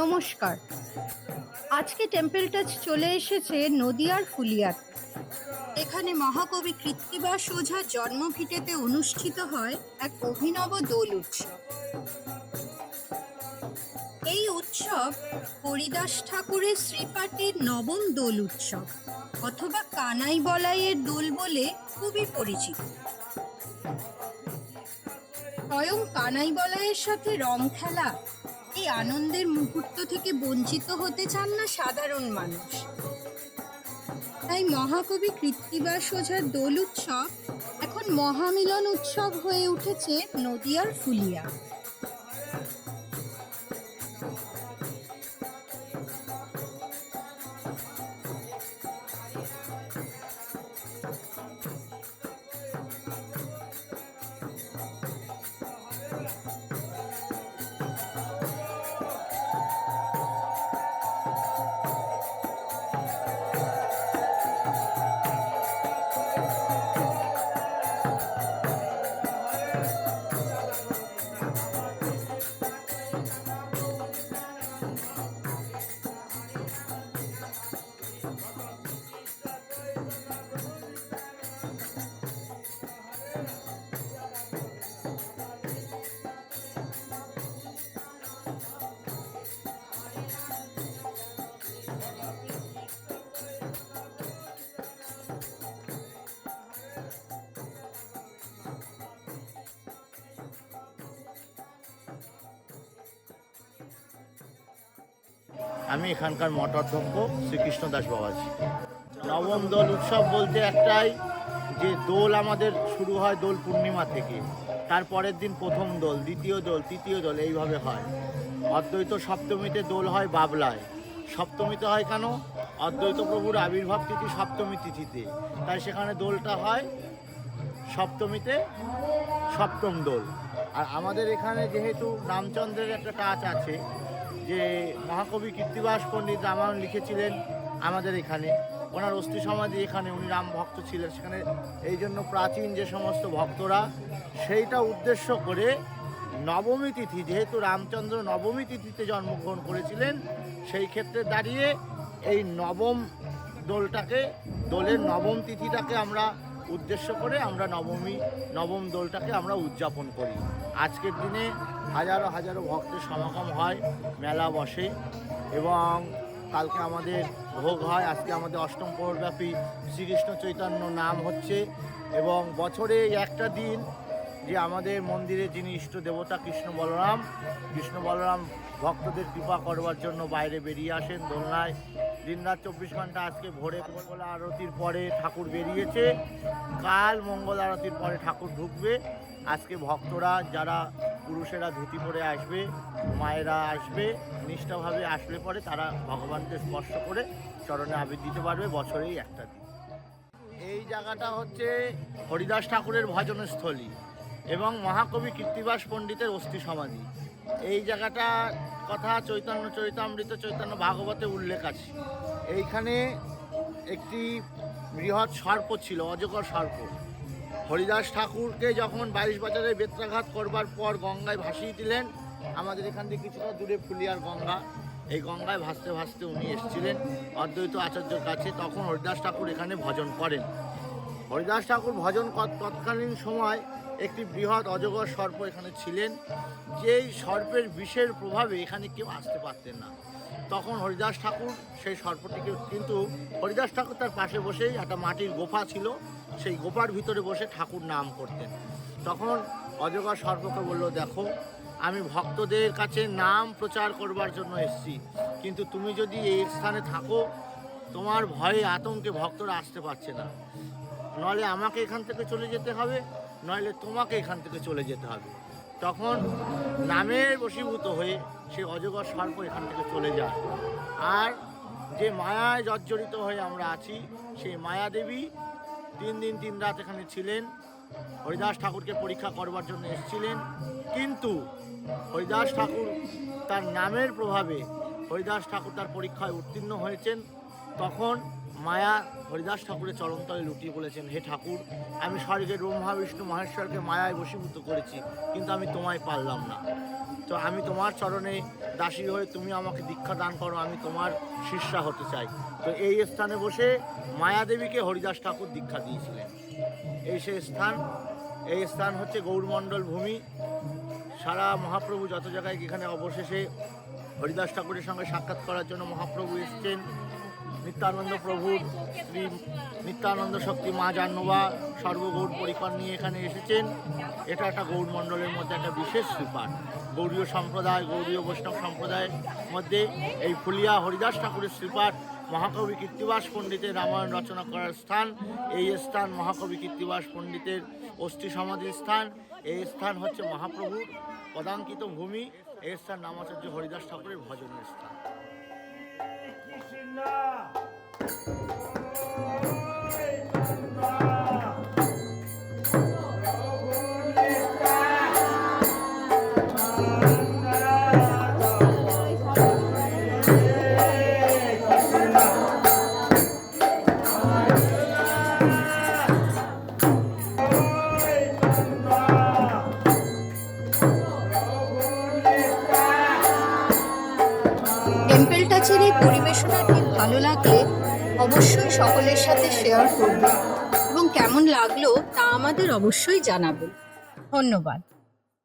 নমস্কার। আজকে temple touch চলে এসেছে নদিয়ার ফুলিয়ার এখানে মহাকবি কৃত্তিবাস ওঝার জন্মভিটেতে অনুষ্ঠিত হয় এক অভিনব দোল উৎসব। এই উৎসব হরিদাস ঠাকুরের শ্রীপাঠের নবম দোল উৎসব, অথবা কানাই বলাইয়ের দোল বলে খুবই পরিচিত। স্বয়ং কানাই বলাইয়ের সাথে রং খেলা এই আনন্দের মুহূর্ত থেকে বঞ্চিত হতে চান না সাধারণ মানুষ? তাই মহাকবি কৃত্তিবাস ওঝার দোল উৎসব এখন মহামিলন উৎসব হয়ে উঠেছে নদিয়ার ফুলিয়া। আমি এখানকার মঠাধ্যক্ষ শ্রীকৃষ্ণ দাস বাবাজি। নবম দোল উৎসব বলতে একটাই, যে দোল আমাদের শুরু হয় দোল পূর্ণিমা থেকে। তারপরের দিন প্রথম দোল, দ্বিতীয় দোল, তৃতীয় দোল, এইভাবে হয়। অদ্বৈত সপ্তমীতে দোল হয় বাবলায়। সপ্তমীতে হয় কেন? অদ্বৈত প্রভুর আবির্ভাব তিথি সপ্তমী তিথিতে। তাই সেখানে দোলটা হয় সপ্তমীতে সপ্তম দোল। আর আমাদের এখানে যেহেতু রামচন্দ্রের একটা টাচ আছে যে মহাকবি কীর্তিবাস পণ্ডিত রামায়ণ লিখেছিলেন আমাদের এখানে। ওনার অস্থি সমাধি এখানে উনি রাম ভক্ত ছিলেন। সেখানে এই জন্য প্রাচীন যে সমস্ত ভক্তরা, সেইটা উদ্দেশ্য করে নবমী তিথি, যেহেতু রামচন্দ্র নবমী তিথিতে জন্মগ্রহণ করেছিলেন, সেই ক্ষেত্রে দাঁড়িয়ে এই নবম দোলটাকে, দোলের নবম তিথিটাকে আমরা উদ্দেশ্য করে আমরা নবমী, নবম দোলটাকে আমরা উদযাপন করি। আজকের দিনে হাজারো হাজারো ভক্তের সমাগম হয়, মেলা বসে এবং কালকে আমাদের ভোগ হয়। আজকে আমাদের অষ্টম প্রহরব্যাপী শ্রীকৃষ্ণ চৈতন্য নাম হচ্ছে এবং বছরে একটা দিন যে আমাদের মন্দিরে যিনি ইষ্ট দেবতা কৃষ্ণ বলরাম কৃষ্ণ বলরাম ভক্তদের কৃপা করবার জন্য বাইরে বেরিয়ে আসেন দোলনায়। দিনরাত চব্বিশ ঘণ্টা আজকে ভোরে মঙ্গল আরতির পরে ঠাকুর বেরিয়েছে। কাল মঙ্গল আরতির পরে ঠাকুর ঢুকবে। আজকে ভক্তরা যারা পুরুষেরা ধুতি পরে আসবে, মায়েরা আসবে, নিষ্ঠাভাবে আসলে পরে তারা ভগবানকে স্পর্শ করে চরণে আবির দিতে পারবে বছরেই একটা দিন। এই জায়গাটা হচ্ছে হরিদাস ঠাকুরের ভজনস্থলী এবং মহাকবি কীর্তিবাস পণ্ডিতের অস্থি সমাধি। এই জায়গাটা কথা চৈতন্য চৈতামৃত চৈতন্য ভাগবতে উল্লেখ আছে। এইখানে একটি বৃহৎ সর্প ছিল, অজগর সর্প। হরিদাস ঠাকুরকে যখন বাইশ বছরে বেত্রাঘাত করবার পর গঙ্গায় ভাসিয়ে দিলেন, আমাদের এখান থেকে কিছুটা দূরে ফুলিয়ার গঙ্গা। এই গঙ্গায় ভাসতে ভাসতে উনি এসেছিলেন অদ্বৈত আচার্যের কাছে। তখন হরিদাস ঠাকুর এখানে ভজন করেন। হরিদাস ঠাকুর ভজন তৎকালীন সময় একটি বৃহৎ অজগর সর্প এখানে ছিলেন, যেই সর্পের বিষের প্রভাবে এখানে কেউ আসতে পারতেন না। তখন হরিদাস ঠাকুর সেই সর্পটিকে কিন্তু হরিদাস ঠাকুর তার পাশে বসেই একটা মাটির গোফা ছিল। সেই গোপার ভিতরে বসে ঠাকুর নাম করতেন। তখন অজগর সর্পকে বলল, দেখো, আমি ভক্তদের কাছে নাম প্রচার করবার জন্য এসেছি। কিন্তু তুমি যদি এই স্থানে থাকো, তোমার ভয়ে আতঙ্কে ভক্তরা আসতে পারছে না। নইলে আমাকে এখান থেকে চলে যেতে হবে, নইলে তোমাকে এখান থেকে চলে যেতে হবে। তখন নামের বশীভূত হয়ে সে অজগর সর্প এখান থেকে চলে যায়। আর যে মায়ায় জর্জরিত হয়ে আমরা আছি, সেই মায়া দেবী তিন দিন তিন রাত এখানে ছিলেন। হরিদাস ঠাকুরকে পরীক্ষা করবার জন্য এসেছিলেন। কিন্তু হরিদাস ঠাকুর তার নামের প্রভাবে হরিদাস ঠাকুর তার পরীক্ষায় উত্তীর্ণ হয়েছেন। তখন মায়া হরিদাস ঠাকুরের চরণতলে লুটিয়ে বলেছেন, হে ঠাকুর, আমি স্বর্গের ব্রহ্মা, বিষ্ণু, মহেশ্বরকে মায়ায় বশীভূত করেছি, কিন্তু আমি তোমায় পারলাম না। তো আমি তোমার চরণে দাসী হয়ে তুমি আমাকে দীক্ষা দান করো, আমি তোমার শিষ্যা হতে চাই। তো এই স্থানে বসে মায়াদেবীকে হরিদাস ঠাকুর দীক্ষা দিয়েছিলেন। এই সে স্থান, এই স্থান হচ্ছে গৌরমণ্ডল ভূমি। সারা মহাপ্রভু যত জায়গায় এখানে অবশেষে হরিদাস ঠাকুরের সঙ্গে সাক্ষাৎ করার জন্য মহাপ্রভু এসছেন নিত্যানন্দ প্রভুর শ্রী নিত্যানন্দ শক্তি মা জাহ্নবা সর্বগৌর পরিকর নিয়ে এখানে এসেছেন। এটা একটা গৌর মণ্ডলের মধ্যে একটা বিশেষ শ্রীপাঠ গৌরীয় সম্প্রদায় গৌরীয় বৈষ্ণব সম্প্রদায়ের মধ্যে এই ফুলিয়া হরিদাস ঠাকুরের শ্রীপাঠ মহাকবি কীর্তিবাস পণ্ডিতের রামায়ণ রচনা করার স্থান। এই স্থান মহাকবি কীর্তিবাস পণ্ডিতের অস্থি সমাধির স্থান। এই স্থান হচ্ছে মহাপ্রভুর পদাঙ্কিত ভূমি। এই স্থান নামাচার্য হরিদাস ঠাকুরের ভজনের স্থান। 감사합니다. টেম্পল টাচের এই পরিবেশনাটি ভালো লাগলে অবশ্যই সকলের সাথে শেয়ার করবে। এবং কেমন লাগল তা আমাদের অবশ্যই জানাব। ধন্যবাদ।